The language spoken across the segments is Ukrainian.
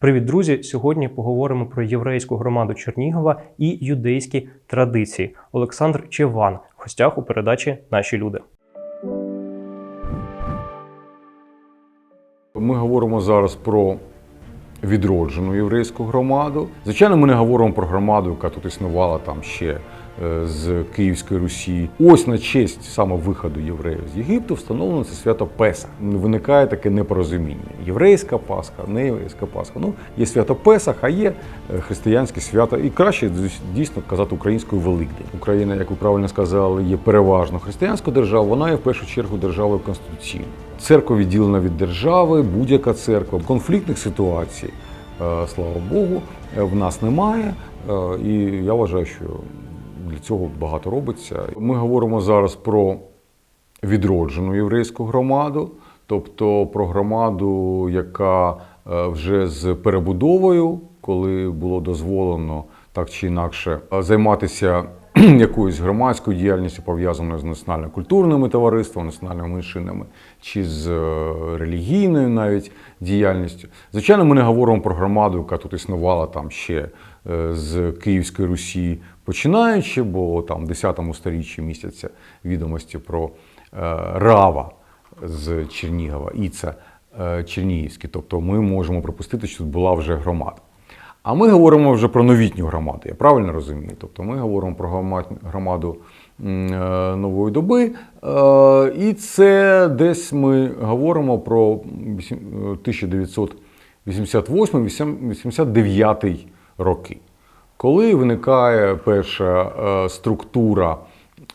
Привіт, друзі! Сьогодні поговоримо про єврейську громаду Чернігова і юдейські традиції. Олександр Чеван в гостях у передачі Наші люди. Ми говоримо зараз про відроджену єврейську громаду. Звичайно, ми не говоримо про громаду, яка тут існувала там ще з Київської Русі. Ось на честь саме виходу євреїв з Єгипту встановлено це свято Песах. Виникає таке непорозуміння: єврейська Пасха, не єврейська Пасха. Ну, є свято Песах, а є е, християнське свято. І краще дійсно казати українською Великдень. Україна, як ви правильно сказали, є переважно християнською державою. Вона є в першу чергу державою конституційною. Церква відділена від держави, будь-яка церква. Конфліктних ситуацій, е, слава Богу, е, в нас немає. І я вважаю, що для цього багато робиться. Ми говоримо зараз про відроджену єврейську громаду, тобто про громаду, яка е, вже з перебудовою, коли було дозволено так чи інакше е, займатися якоюсь громадською діяльністю, пов'язаною з національно-культурними товариствами, національними меншинами чи з е, релігійною навіть діяльністю. Звичайно, ми не говоримо про громаду, яка тут існувала там ще з Київської Русі, починаючи, бо там в 10 сторіччі містяться відомості про е, Рава з Чернігова, і це е, Чернігівське. Тобто ми можемо припустити, що тут була вже громада. А ми говоримо вже про новітню громаду, я правильно розумію? Тобто ми говоримо про громаду е, нової доби, е, і це десь ми говоримо про е, 1988-89 роки, коли виникає перша е, структура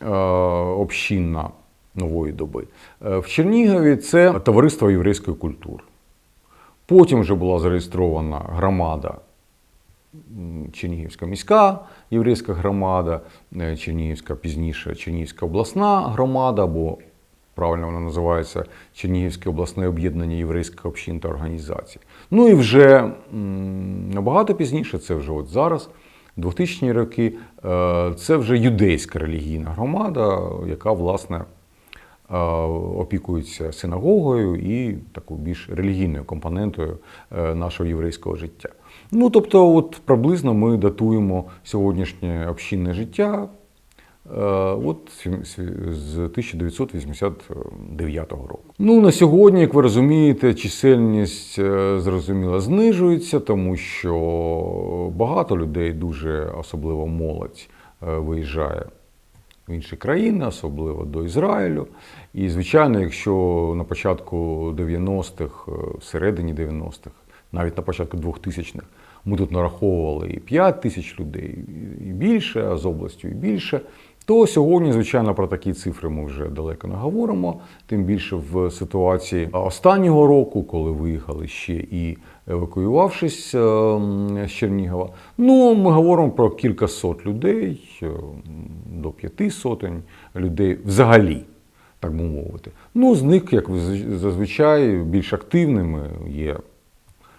е, общинна нової доби. Е, В Чернігові це товариство єврейської культури. Потім вже була зареєстрована громада Чернігівська міська єврейська громада, Чернігівська пізніше Чернігівська обласна громада, або правильно вона називається Чернігівське обласне об'єднання єврейських общин та організацій. Ну і вже набагато пізніше, це вже от зараз, 2000-ні роки, е, це вже юдейська релігійна громада, яка власне е, опікується синагогою і такою більш релігійною компонентою е, нашого єврейського життя. Ну, тобто, от приблизно ми датуємо сьогоднішнє общинне життя от сі- сі- з 1989 року. Ну, на сьогодні, як ви розумієте, чисельність е, зрозуміло знижується, тому що багато людей, дуже особливо молодь, е, виїжджає в інші країни, особливо до Ізраїлю. І, звичайно, якщо на початку 90-х, е, всередині 90-х, навіть на початку 2000-х, ми тут нараховували і 5 тисяч людей, і більше, а з областю і більше, то сьогодні, звичайно, про такі цифри ми вже далеко не говоримо. Тим більше в ситуації останнього року, коли виїхали ще і евакуювавшись е, з Чернігова. Ну, ми говоримо про кілька сот людей, е, до п'яти сотень людей взагалі так би мовити. Ну, з них, як зазвичай, більш активними є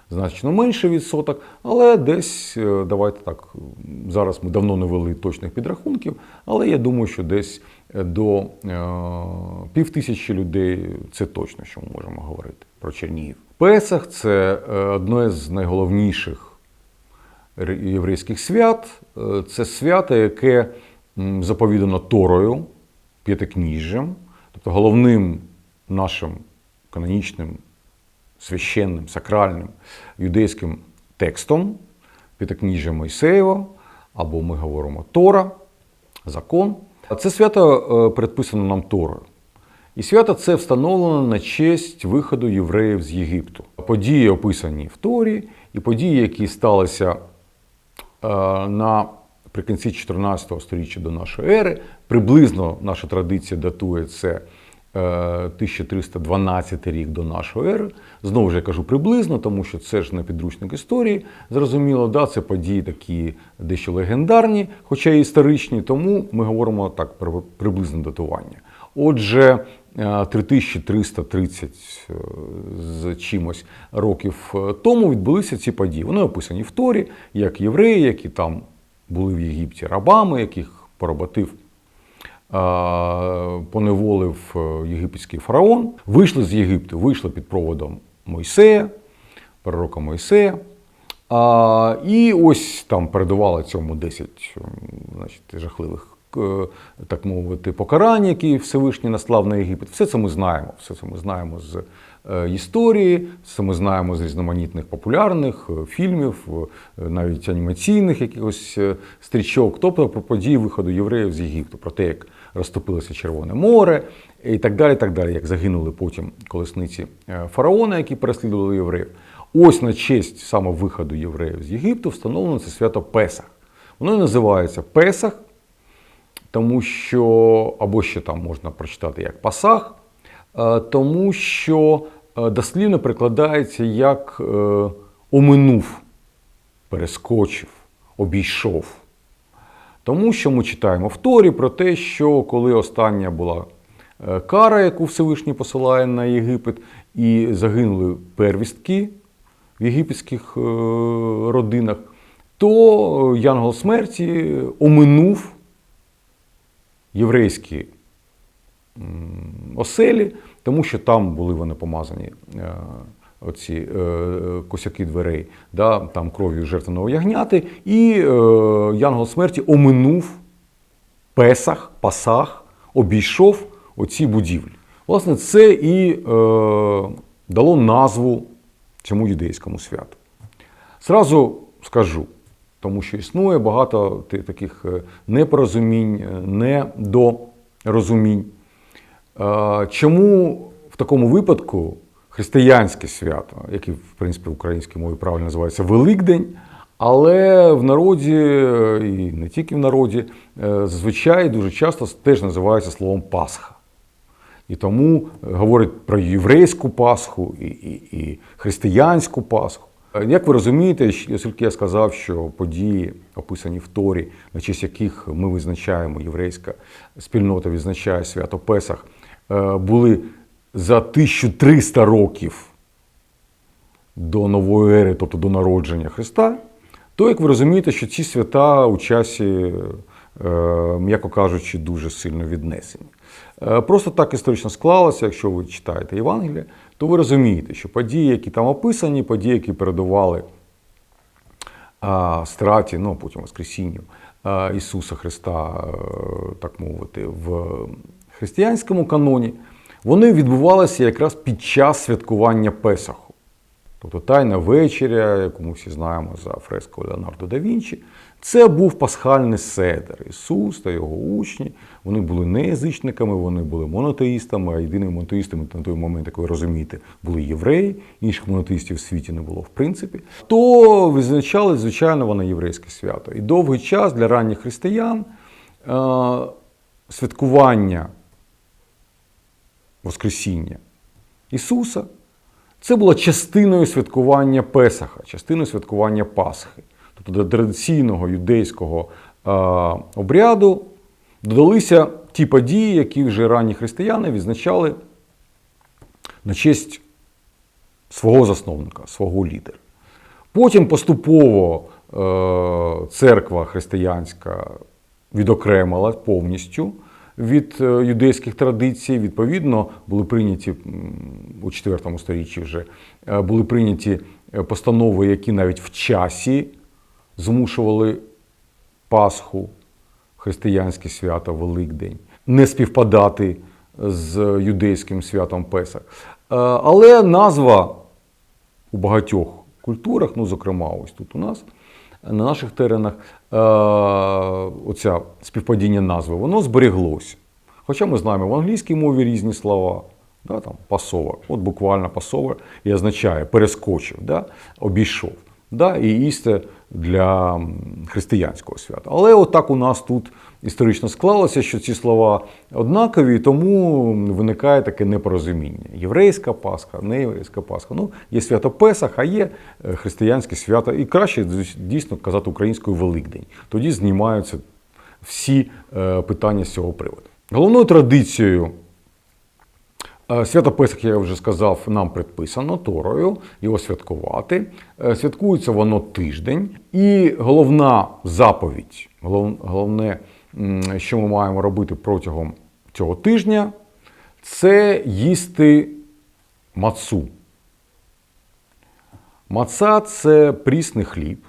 значно менший відсоток, але десь, е, давайте так, зараз ми давно не вели точних підрахунків, але я думаю, що десь е, до е, пів людей це точно, що ми можемо говорити про Чернігів. Песах це одне з найголовніших єврейських свят. Це свято, яке заповідано Торою, п'ятикніжжям, тобто головним нашим канонічним, священним, сакральним юдейським текстом, п'ятикніжжя Мойсеєва, або ми говоримо Тора, закон. Це свято е, передписано нам Торою. І свято це встановлено на честь виходу євреїв з Єгипту. Події описані в Торі, і події, які сталися е, наприкінці 14 століття до нашої ери. Приблизно наша традиція датує це 1312 рік до нашої ери. Знову ж я кажу приблизно, тому що це ж не підручник історії. Зрозуміло, да, це події такі дещо легендарні, хоча і історичні, тому ми говоримо так про приблизне датування. Отже, е, 3330 е, з чимось років е, тому відбулися ці події. Вони описані в Торі, як євреї, які там були в Єгипті рабами, яких поработив, е, поневолив е, єгипетський фараон. Вийшли з Єгипту, вийшли під проводом Мойсея, пророка Мойсея. А, і ось там передувало цьому 10 значить, жахливих, е, так мовити, покарань, які Всевишній наслав на Єгипет. Все це ми знаємо. Все це ми знаємо з е, історії, все ми знаємо з різноманітних популярних е, фільмів, е, навіть анімаційних якихось е, стрічок, тобто про події виходу євреїв з Єгипту, про те, як розтопилося Червоне море і так далі, так далі, як загинули потім колесниці е, фараона, які переслідували євреїв. Ось на честь саме виходу євреїв з Єгипту встановлено це свято Песах. Воно називається Песах, тому що, або ще там можна прочитати як Пасах, е, тому що е, дослівно перекладається як е, оминув, перескочив, обійшов. Тому що ми читаємо в Торі про те, що коли остання була е, кара, яку Всевишній посилає на Єгипет, і загинули первістки в єгипетських е, родинах, то Янгол смерті оминув єврейські оселі, тому що там були вони помазані. е, Оці е, косяки дверей, да, там кров'ю жертвеного ягняти, і е, Янгол смерті оминув Песах, Пасах, обійшов оці будівлі. Власне, це і е, дало назву цьому юдейському святу. Зразу скажу, тому що існує багато таких непорозумінь, недорозумінь. Е, Чому в такому випадку християнське свято, яке, в принципі, в українській мові правильно називається Великдень, але в народі, е, і не тільки в народі, е, зазвичай дуже часто теж називається словом Пасха. І тому говорять про єврейську Пасху і, і, і християнську Пасху. Як ви розумієте, оскільки я сказав, що події, описані в Торі, на честь яких ми визначаємо, єврейська спільнота відзначає свято Песах, були за 1300 років до нової ери, тобто до народження Христа, то, як ви розумієте, що ці свята у часі, е, м'яко кажучи, дуже сильно віднесені. Е, Просто так історично склалося, якщо ви читаєте Євангелія, то ви розумієте, що події, які там описані, події, які передували страті, ну потім Воскресінню Ісуса Христа, е, так мовити, в християнському каноні, вони відбувалися якраз під час святкування Песаху. Тобто Тайна вечеря, яку ми всі знаємо за фрескою Леонардо да Вінчі, це був пасхальний седер. Ісус та його учні. Вони були не язичниками, вони були монотеїстами, а єдиними монотеїстами на той момент, як ви розумієте, були євреї, інших монотеїстів в світі не було в принципі. То визначали, звичайно, воно єврейське свято. І довгий час для ранніх християн е, святкування Воскресіння Ісуса це було частиною святкування Песаха, частиною святкування Пасхи. Тобто до традиційного юдейського е, обряду додалися ті події, які вже ранні християни відзначали на честь свого засновника, свого лідера. Потім поступово е, церква християнська відокремила повністю від е, юдейських традицій. Відповідно, були прийняті у 4 сторіччі вже е, були прийняті е, постанови, які навіть в часі змушували Пасху, християнське свято, Великдень, не співпадати з юдейським святом Песах. Але назва у багатьох культурах, ну, зокрема, ось тут у нас, на наших теренах, е, оця співпадіння назви, воно збереглося. Хоча ми знаємо в англійській мові різні слова, да, там, пасовер, от буквально пасовер і означає перескочив, да, обійшов. Да, і істе для християнського свята. Але отак у нас тут історично склалося, що ці слова однакові, тому виникає таке непорозуміння. Єврейська Пасха, не єврейська Пасха. Ну, є свято Песах, а є е, християнське свято. І краще дійсно казати українською Великдень. Тоді знімаються всі е, питання з цього приводу. Головною традицією Свято Песах, я вже сказав, нам предписано Торою його святкувати. Е, Святкується воно тиждень. І головна заповідь, головне, що ми маємо робити протягом цього тижня, це їсти мацу. Маца це прісний хліб,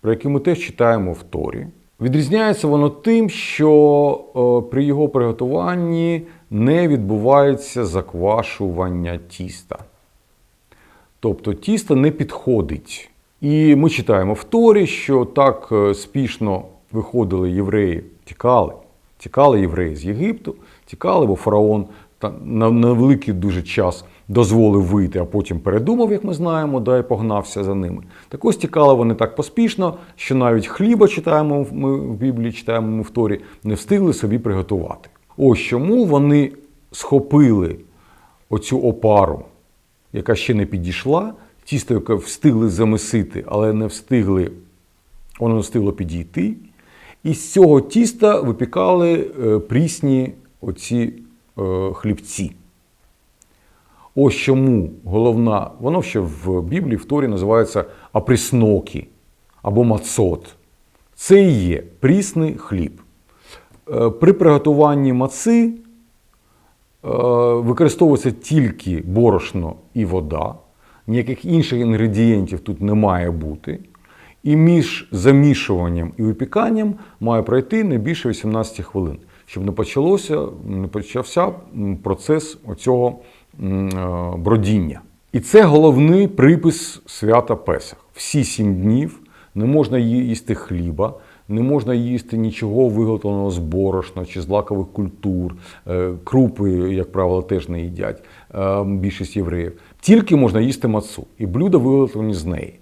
про який ми теж читаємо в Торі. Відрізняється воно тим, що е, при його приготуванні не відбувається заквашування тіста. Тобто тісто не підходить. І ми читаємо в Торі, що так е, спішно виходили євреї, тікали, тікали євреї з Єгипту, тікали, бо фараон на, на великий дуже час дозволив вийти, а потім передумав, як ми знаємо, да, і погнався за ними. Так ось тікали вони так поспішно, що навіть хліба читаємо ми в Біблії, читаємо ми в Торі, не встигли собі приготувати. Ось чому вони схопили оцю опару, яка ще не підійшла, тісто, яке встигли замесити, але не встигли, воно не встигло підійти. І з цього тіста випікали е, прісні оці е, хлібці. Ось чому головна, воно ще в Біблії в Торі називається апріснокі або мацот. Це і є прісний хліб. Е, При приготуванні маци е, використовується тільки борошно і вода, ніяких інших інгредієнтів тут не має бути. І між замішуванням і випіканням має пройти не більше 18 хвилин, щоб не почалося, не почався процес оцього е, бродіння. І це головний припис свята Песах. Всі сім днів не можна їсти хліба, не можна їсти нічого виготовленого з борошна чи з лакових культур. Е, Крупи, як правило, теж не їдять е, більшість євреїв. Тільки можна їсти мацу, і блюда виготовлені з неї.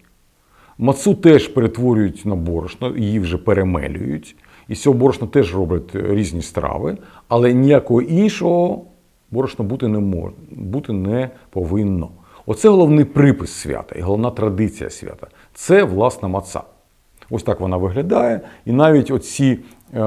Мацу теж перетворюють на борошно, її вже перемелюють. І з цього борошна теж роблять різні страви, але ніякого іншого борошна бути не може, бути не повинно. Оце головний припис свята і головна традиція свята. Це власна маца. Ось так вона виглядає. І навіть оці е,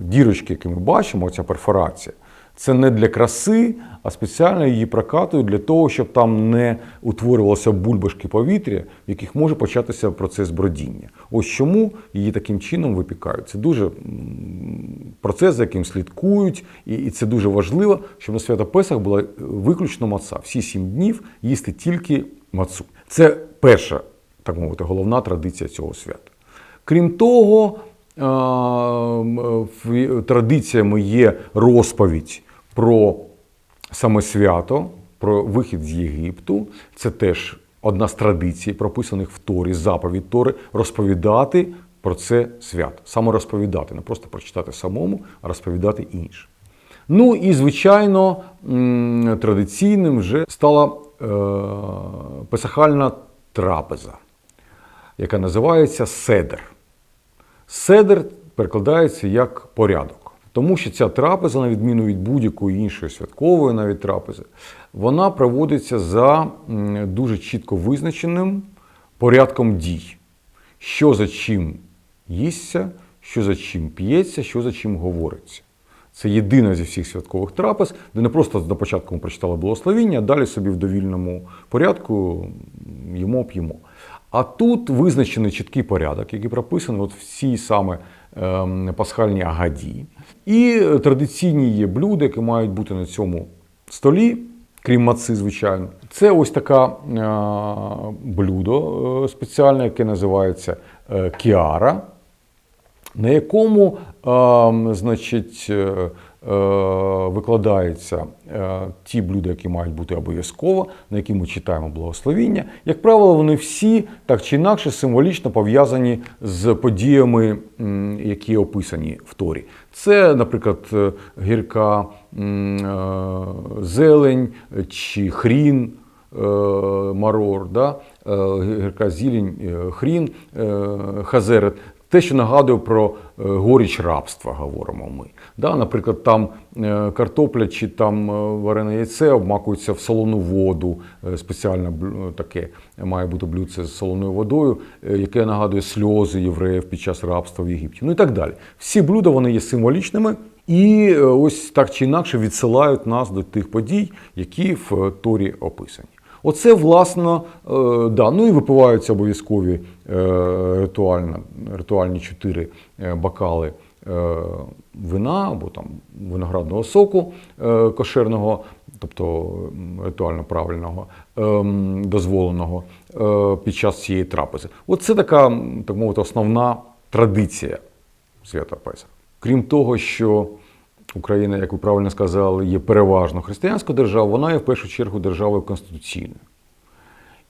дірочки, які ми бачимо, оця перфорація, це не для краси, а спеціально її прокатують для того, щоб там не утворювалося бульбашки повітря, в яких може початися процес бродіння. Ось чому її таким чином випікають. Це дуже процес, за яким слідкують, і, це дуже важливо, щоб на свято Песах була виключно маца. Всі сім днів їсти тільки мацу. Це перша, так мовити, головна традиція цього свята. Крім того, традиціями є розповідь про саме свято, про вихід з Єгипту. Це теж одна з традицій, прописаних в Торі, заповідь Тори, розповідати про це свято. Саме розповідати, не просто прочитати самому, а розповідати іншим. Ну і, звичайно, традиційним вже стала е, песахальна трапеза, яка називається седер. Седер перекладається як порядок. Тому що ця трапеза, на відміну від будь-якої іншої святкової навіть трапези, вона проводиться за дуже чітко визначеним порядком дій. Що за чим їсться, що за чим п'ється, що за чим говориться. Це єдина зі всіх святкових трапез, де не просто на початку ми прочитали благословіння, а далі собі в довільному порядку їмо п'ємо. А тут визначений чіткий порядок, який прописаний от в цій саме ем, пасхальній агаді. І традиційні є блюда, які мають бути на цьому столі, крім маци, звичайно. Це ось така е, блюдо е, спеціальне, яке називається е, кіара на якому е, значить, е, викладаються е, ті блюда, які мають бути обов'язково, на які ми читаємо благословіння. Як правило, вони всі так чи інакше символічно пов'язані з подіями, які описані в Торі. Це, наприклад, е, гірка е, зелень чи хрін. е, Марор, да? е, гірка зілень, е, хрін, е, хазерет. Те, що нагадує про е, горіч рабства, говоримо ми. Да, наприклад, там е, картопля чи там е, варене яйце обмакується в солону воду. е, Спеціальне таке має бути блюдце з солоною водою, яке нагадує сльози євреїв під час рабства в Єгипті. Ну і так далі. Всі блюда вони є символічними і ось так чи інакше відсилають нас до тих подій, які в Торі описані. Оце, власне, е, да. Ну і випиваються обов'язкові ритуальні чотири бокали вина або там виноградного соку е, кошерного, тобто ритуально правильного, ем, дозволеного е, під час цієї трапези. От це така, так мовити, основна традиція свята Песах. Крім того, що Україна, як ви правильно сказали, є переважно християнською державою, вона є в першу чергу державою конституційною.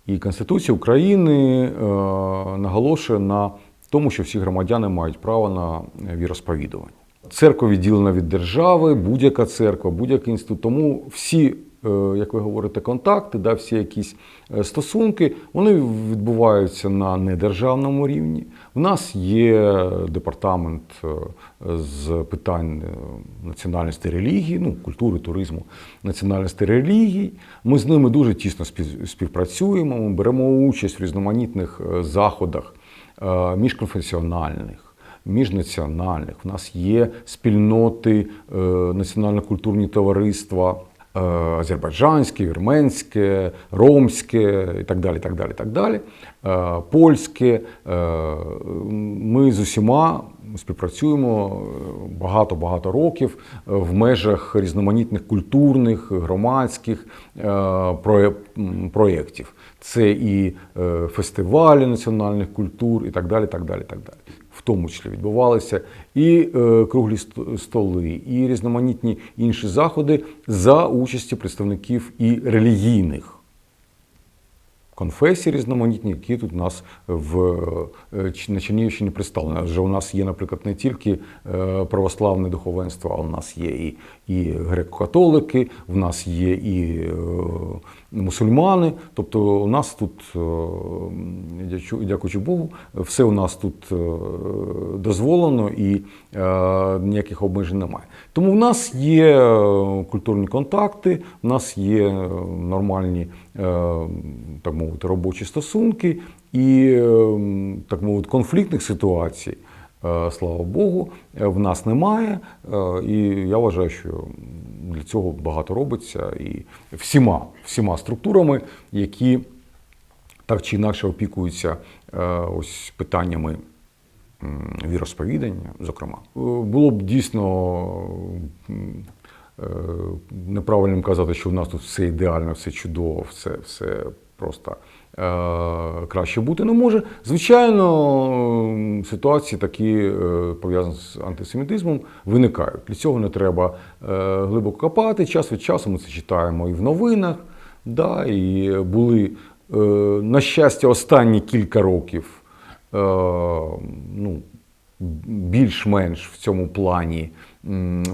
І Конституція України е, наголошує на тому, що всі громадяни мають право на віросповідування. Церква відділена від держави, будь-яка церква, будь-який інститут. Тому всі, е, як ви говорите, контакти, да, всі якісь е, стосунки, вони відбуваються на недержавному рівні. В нас є департамент е, з питань е, національності релігії, ну, культури, туризму, національності релігій. Ми з ними дуже тісно спів- співпрацюємо. Ми беремо участь в різноманітних е, заходах е, міжконфесіональних. Міжнаціональних в нас є спільноти, е, національно-культурні товариства, е, азербайджанське, вірменське, ромське і так далі. так далі, так далі. Е, Польське. Е, Ми з усіма співпрацюємо багато-багато років е, в межах різноманітних культурних, громадських е, проєктів. Це і е, фестивалі національних культур, і так далі. так далі, так далі. В тому числі відбувалися і е, круглі столи, і різноманітні інші заходи за участі представників і релігійних конфесій різноманітні, які тут у нас в, е, на Чернігівщині представлені. Адже у нас є, наприклад, не тільки е, православне духовенство, а у нас є і, і греко-католики, в нас є і е, мусульмани. Тобто у нас тут, е, дякуючи Богу, все у нас тут е, дозволено і ніяких обмежень немає. Тому в нас є культурні контакти, в нас є нормальні, так мовити, робочі стосунки і, так мовити, конфліктних ситуацій. Е, Слава Богу, е, в нас немає, Е, і я вважаю, що для цього багато робиться і всіма, всіма структурами, які так чи інакше опікуються ось питаннями віросповідання, зокрема. Було б дійсно неправильним казати, що в нас тут все ідеально, все чудово, все, все просто краще бути не може. Звичайно, ситуації такі е, пов'язані з антисемітизмом виникають. Для цього не треба е, глибоко копати. Час від часу ми це читаємо і в новинах. Да, і були, е, на щастя, останні кілька років е, ну, більш-менш в цьому плані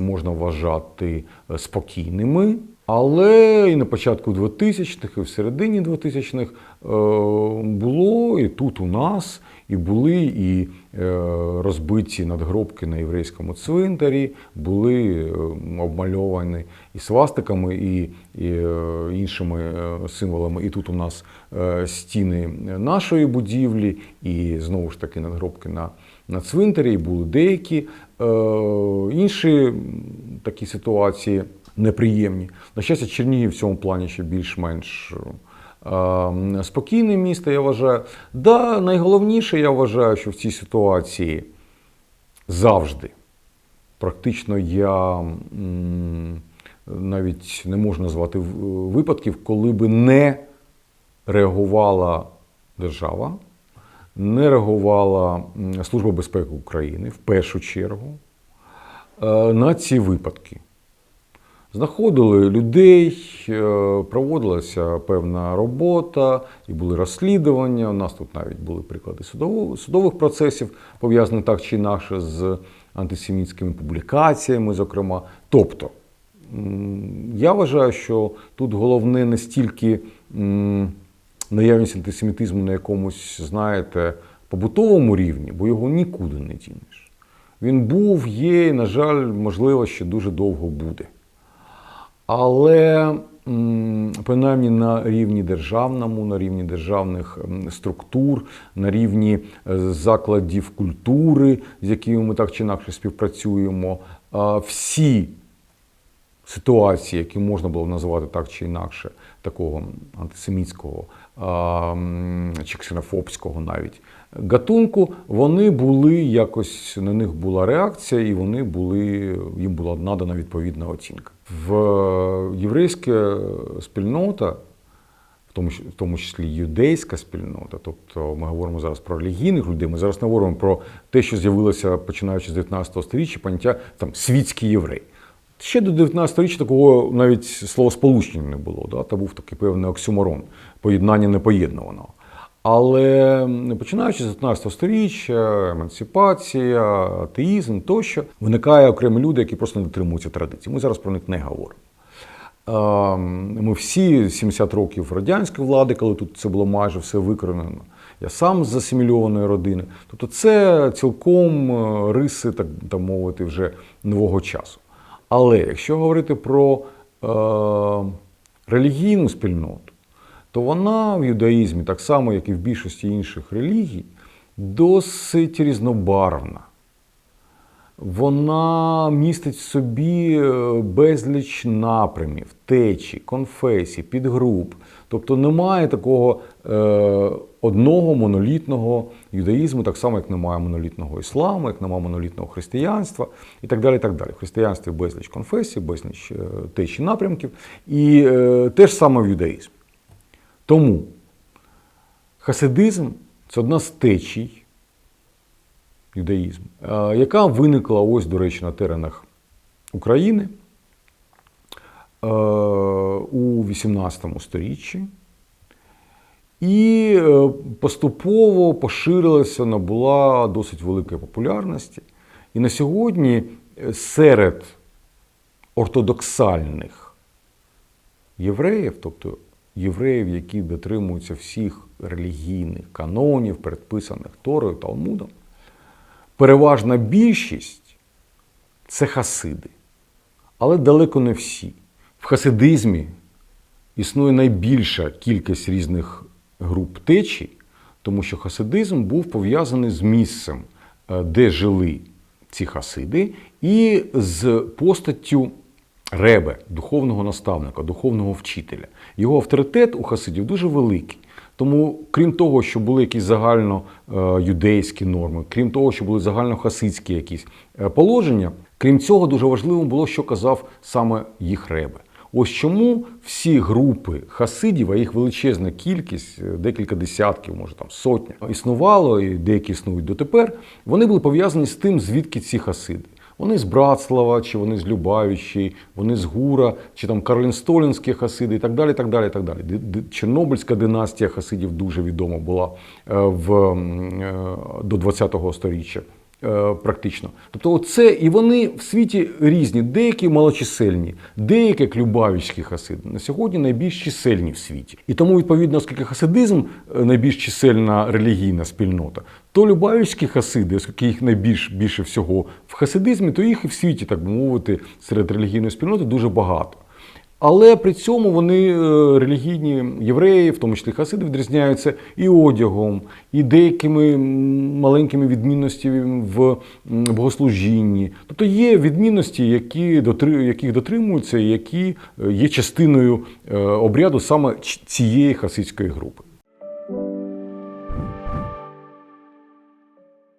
можна вважати е, спокійними. Але і на початку 2000-х, і в середині 2000-х е, було і тут у нас, і були і е, розбиті надгробки на єврейському цвинтарі, були е, обмальовані і свастиками, і, і іншими символами. І тут у нас стіни нашої будівлі, і знову ж таки надгробки на, на цвинтарі, і були деякі інші такі ситуації неприємні. На щастя, Чернігів в цьому плані ще більш-менш е, спокійне місто, я вважаю. Да, найголовніше, я вважаю, що в цій ситуації завжди, практично я навіть не можу назвати випадків, коли би не реагувала держава, не реагувала Служба безпеки України в першу чергу е, на ці випадки. Знаходили людей, е, проводилася певна робота, і були розслідування. У нас тут навіть були приклади судових процесів, пов'язаних так чи інакше з антисемітськими публікаціями, зокрема. Тобто, я вважаю, що тут головне не стільки наявність антисемітизму на якомусь, знаєте, побутовому рівні, бо його нікуди не дінеш. Він був, є, і, на жаль, можливо, ще дуже довго буде. Але принаймні на рівні державному, на рівні державних структур, на рівні е, закладів культури, з якими ми так чи інакше співпрацюємо, всі ситуації, які можна було б називати так чи інакше, такого антисемітського чи ксенофобського навіть гатунку, вони були якось на них була реакція, і вони були, їм була надана відповідна оцінка. В е, єврейська спільнота, в тому, числі юдейська спільнота, тобто ми говоримо зараз про релігійних людей, ми зараз не говоримо про те, що з'явилося починаючи з 19 століття, поняття там світський єврей. Ще до 19 століття такого навіть словосполучення не було. Да? Та був такий певний оксюморон, поєднання непоєднуваного. Але починаючи з 19 століття, емансипація, атеїзм тощо, виникає окремі люди, які просто не дотримуються традицій. Ми зараз про них не говоримо. Ми всі 70 років радянської влади, коли тут це було майже все викоренено. Я сам з асимільованої родини. Тобто це цілком е, риси, так, так мовити, вже нового часу. Але якщо говорити про е, релігійну спільноту, то вона в юдаїзмі, так само, як і в більшості інших релігій, досить різнобарвна. Вона містить в собі е, безліч напрямів, течій, конфесій, підгруп. Тобто немає такого е, одного монолітного юдаїзму, так само, як немає монолітного ісламу, як немає монолітного християнства і так далі. Так далі. В християнстві безліч конфесій, безліч е, течій напрямків, і е, те ж саме в юдаїзмі. Тому хасидизм це одна з течій юдаїзму, е, яка виникла ось, до речі, на теренах України е, у 18 сторіччі. І е, поступово поширилася, набула досить великої популярності. І на сьогодні серед ортодоксальних євреїв, тобто євреїв, які дотримуються всіх релігійних канонів, передписаних Торою, Талмудом, переважна більшість це хасиди, але далеко не всі. В хасидизмі існує найбільша кількість різних груп течій, тому що хасидизм був пов'язаний з місцем, е, де жили ці хасиди, і з постаттю ребе, духовного наставника, духовного вчителя. Його авторитет у хасидів дуже великий. Тому, крім того, що були якісь загально е, юдейські норми, крім того, що були загально хасидські якісь е, положення, крім цього, дуже важливим було, що казав саме їх ребе. Ось чому всі групи хасидів, а їх величезна кількість, е, декілька десятків, може там сотня, існувало, і деякі існують дотепер, вони були пов'язані з тим, звідки ці хасиди. Вони з Братслава, чи вони з Любавичі, вони з Гура, чи там Карлінстолінські хасиди і так далі. так далі, так далі. Ди- Чорнобильська династія хасидів дуже відома була е, в, е, до 20-го сторіччя. Е, Практично. Тобто, це і вони в світі різні, деякі малочисельні, деякі як Любавічські хасиди на сьогодні найбільш чисельні в світі. І тому, відповідно, оскільки хасидизм е, найбільш чисельна релігійна спільнота, то Любавічські хасиди, оскільки їх найбільш більше всього в хасидизмі, то їх і в світі, так би мовити, серед релігійної спільноти дуже багато. Але при цьому вони е, релігійні євреї, в тому числі хасиди, відрізняються і одягом, і деякими маленькими відмінностями в богослужінні. Тобто є відмінності, які яких дотримуються, які е, є частиною е, обряду саме цієї хасидської групи.